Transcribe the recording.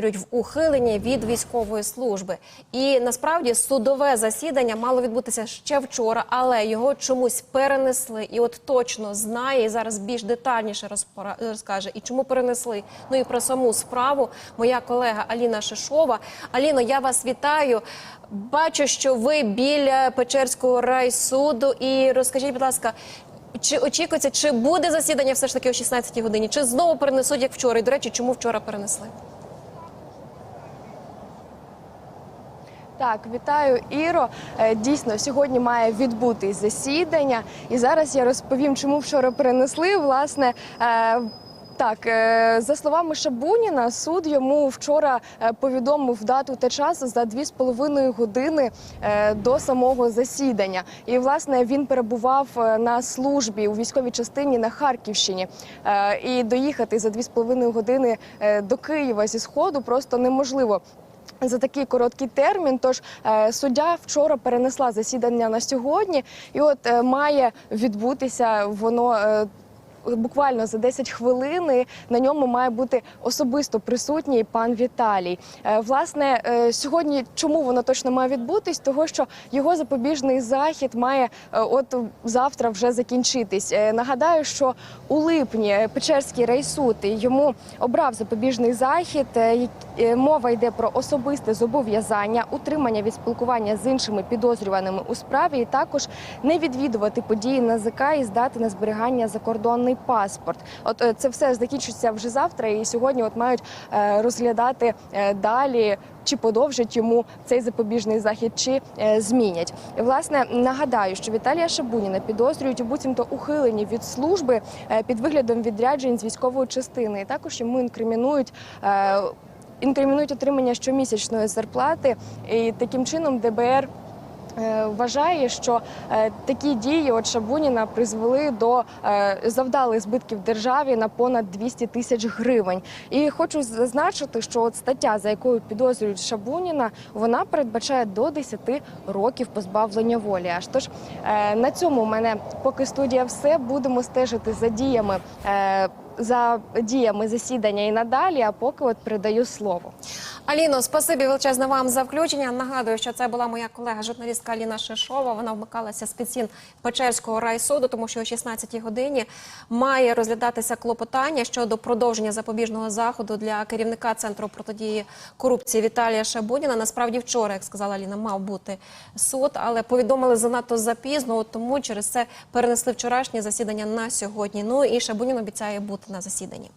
в ухиленні від військової служби. І насправді судове засідання мало відбутися ще вчора, але його чомусь перенесли. І от точно знає і зараз більш детальніше розкаже. І чому перенесли? Ну і про саму справу моя колега Аліна Шишова. Аліно, я вас вітаю. Бачу, що ви біля Печерського райсуду. І розкажіть, будь ласка. Чи очікується, чи буде засідання все ж таки о 16 годині? Чи знову перенесуть як вчора? І до речі, чому вчора перенесли? Так, вітаю, Іро. Е, Дійсно, сьогодні має відбутись засідання, і зараз я розповім, чому вчора перенесли. Власне, е, так, е, за словами Шабуніна, суд йому вчора повідомив дату та час за дві з половиною години до самого засідання. І власне він перебував на службі у військовій частині на Харківщині. І доїхати за дві з половиною години до Києва зі сходу просто неможливо за такий короткий термін. Тож е, суддя вчора перенесла засідання на сьогодні, і от е, має відбутися воно. Буквально за 10 хвилин на ньому має бути особисто присутній пан Віталій. Е, Власне, е, сьогодні чому воно точно має відбутись? Того що його запобіжний захід має е, от завтра вже закінчитись. Нагадаю, що у липні Печерський райсуд йому обрав запобіжний захід. Мова йде про особисте зобов'язання, утримання від спілкування з іншими підозрюваними у справі, і також не відвідувати події НАЗК і здати на зберігання закордонний паспорт. От е, це все закінчиться вже завтра, і сьогодні от мають е, розглядати е, далі. Чи подовжать йому цей запобіжний захід, чи е, змінять? І, власне, нагадаю, що Віталія Шабуніна підозрюють у буцімто ухиленні від служби е, під виглядом відряджень з військової частини. І також йому інкримінують. Е, Інкримінують отримання щомісячної зарплати, і таким чином ДБР вважає, що е, такі дії от Шабуніна призвели до е, завдали збитків державі на понад 200 тисяч гривень. І хочу зазначити, що от стаття, за якою підозрюють Шабуніна, вона передбачає до 10 років позбавлення волі. Аж тож е, на цьому у мене поки студія все будемо стежити за діями. За діями засідання і надалі, а поки от передаю слово. Аліно, спасибі величезне вам за включення. Нагадую, що це була моя колега, журналістка Аліна Шишова. Вона вмикалася з підсін Печерського райсуду, тому що о 16-й годині має розглядатися клопотання щодо продовження запобіжного заходу для керівника центру протидії корупції Віталія Шабуніна. Насправді, вчора, як сказала Аліна, мав бути суд, але повідомили занадто запізно, тому через це перенесли вчорашнє засідання на сьогодні. Ну і Шабунін обіцяє бути на засіданні.